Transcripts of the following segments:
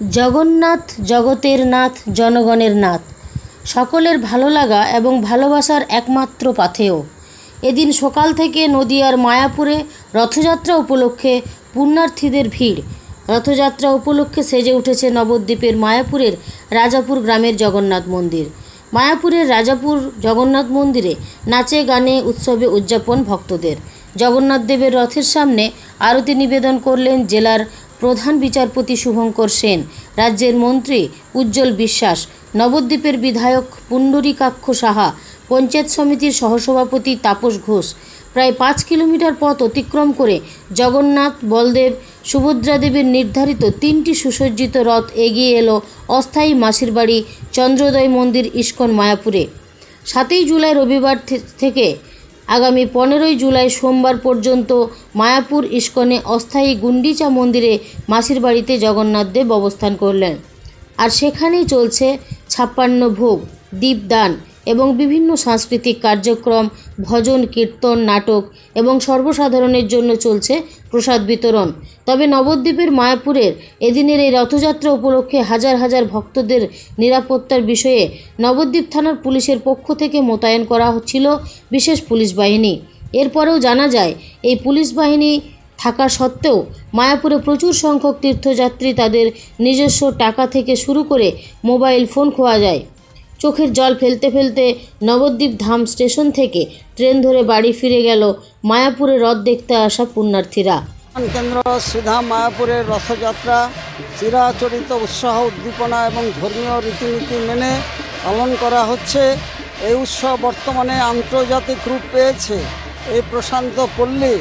জগন্নাথ জগতের নাথ, জনগণের নাথ। সকলের ভালো লাগা এবং ভালোবাসার একমাত্র পাথেয়। এদিন সকাল থেকে নদিয়ার মায়াপুরে রথযাত্রা উপলক্ষে পুণ্যার্থীদের ভিড়। রথযাত্রা উপলক্ষে সেজে উঠেছে নবদ্বীপের মায়াপুরের রাজাপুর গ্রামের জগন্নাথ মন্দির। মায়াপুরের রাজাপুর জগন্নাথ মন্দিরে নাচে, গানে, উৎসবে উদযাপন ভক্তদের। জগন্নাথ দেবের রথের সামনে আরতি নিবেদন করলেন জেলার প্রধান বিচারপতি শুভঙ্কর সেন, রাজ্যের মন্ত্রী উজ্জ্বল বিশ্বাস, নবদ্বীপের বিধায়ক পুণ্ডরীকাক্ষ সাহা, পঞ্চায়েত সমিতির সহসভাপতি তাপস ঘোষ। প্রায় পাঁচ কিলোমিটার পথ অতিক্রম করে জগন্নাথ বলদেব, সুভদ্রা দেবীর নির্ধারিত তিনটি সুসজ্জিত রথ এগিয়ে এলো অস্থায়ী মাসির বাড়ি চন্দ্রোদয় মন্দির ইস্কন মায়াপুরে। সাতই জুলাই রবিবার থেকে আগামী পনেরোই জুলাই সোমবার পর্যন্ত মায়াপুর ইস্কনে অস্থায়ী গুন্ডিচা মন্দিরে মাসির বাড়িতে জগন্নাথদেব অবস্থান করলেন। আর সেখানেই চলছে ছাপ্পান্ন ভোগ, দীপদান এবং বিভিন্ন সাংস্কৃতিক কার্যক্রম, ভজন, কীর্তন, নাটক এবং সর্বসাধারণের জন্য চলছে প্রসাদ বিতরণ। তবে নবদ্বীপের মায়াপুরের এদিনের এই রথযাত্রা উপলক্ষে হাজার হাজার ভক্তদের নিরাপত্তার বিষয়ে নবদ্বীপ থানার পুলিশের পক্ষ থেকে মোতায়েন করা হচ্ছিল বিশেষ পুলিশ বাহিনী। এরপরেও জানা যায়, এই পুলিশ বাহিনী থাকা সত্ত্বেও মায়াপুরে প্রচুর সংখ্যক তীর্থযাত্রী তাদের নিজস্ব টাকা থেকে শুরু করে মোবাইল ফোন খোয়া যায়। চোখের জল ফেলতে ফেলতে নবদ্বীপ ধাম স্টেশন থেকে ট্রেন ধরে বাড়ি ফিরে গেল মায়াপুরে রথ দেখতে আসা পুণ্যার্থীরা। কেন্দ্র সুধা মায়াপুরের রথযাত্রা, চিরাচরিত উৎসাহ উদ্দীপনা এবং ধর্মীয় রীতিনীতি মেনে পালন করা হচ্ছে। এই উৎসব বর্তমানে আন্তর্জাতিক রূপ পেয়েছে। এই প্রশান্ত পল্লী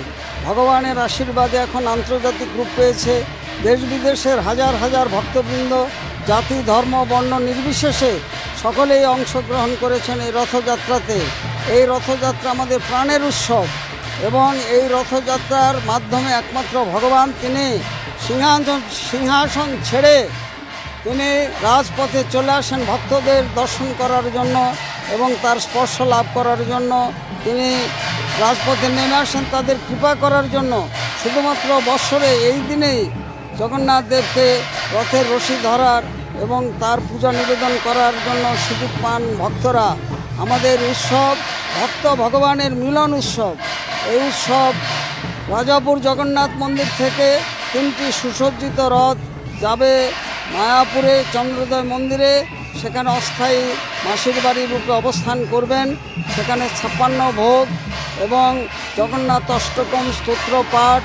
ভগবানের আশীর্বাদে এখন আন্তর্জাতিক রূপ পেয়েছে। দেশ বিদেশের হাজার হাজার ভক্তবৃন্দ, জাতি, ধর্ম, বর্ণ নির্বিশেষে সকলেই অংশগ্রহণ করেছেন এই রথযাত্রাতে। এই রথযাত্রা আমাদের প্রাণের উৎসব এবং এই রথযাত্রার মাধ্যমে একমাত্র ভগবান তিনি সিংহাসন সিংহাসন ছেড়ে তিনি রাজপথে চলে আসেন ভক্তদের দর্শন করার জন্য এবং তার স্পর্শ লাভ করার জন্য। তিনি রাজপথে নেমে আসেন তাদের কৃপা করার জন্য। শুধুমাত্র বৎসরে এই দিনেই জগন্নাথ দেবকে রথের রশি ধরার এবং তার পূজা নিবেদন করার জন্য সুযোগ পান ভক্তরা। আমাদের উৎসব ভক্ত ভগবানের মিলন উৎসব। এই উৎসব রাজাপুর জগন্নাথ মন্দির থেকে তিনটি সুসজ্জিত রথ যাবে মায়াপুরে চন্দ্রোদয় মন্দিরে। সেখানে অস্থায়ী মাসির বাড়ির রূপে অবস্থান করবেন। সেখানে ছাপ্পান্ন ভোগ এবং জগন্নাথ অষ্টকম স্তোত্র পাঠ,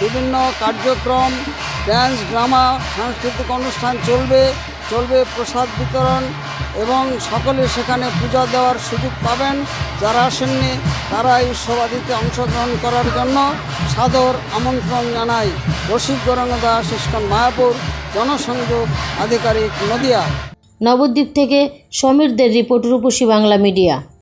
বিভিন্ন কার্যক্রম ড্যান্স ড্রামা সাংস্কৃতিক অনুষ্ঠান চলবে। চলবে প্রসাদ বিতরণ এবং সকলে সেখানে পূজা দেওয়ার সুযোগ পাবেন। যারা আসেননি তারা এই উৎসবাদিতে অংশগ্রহণ করার জন্য সাদর আমন্ত্রণ জানাই। রশিদ গৌরাঙ্গ দাস ইস্কন মায়াপুর, জনসংযোগ, আধিকারিক নদিয়া। নবদ্বীপ থেকে সমীরদের রিপোর্ট রূপসী বাংলা মিডিয়া।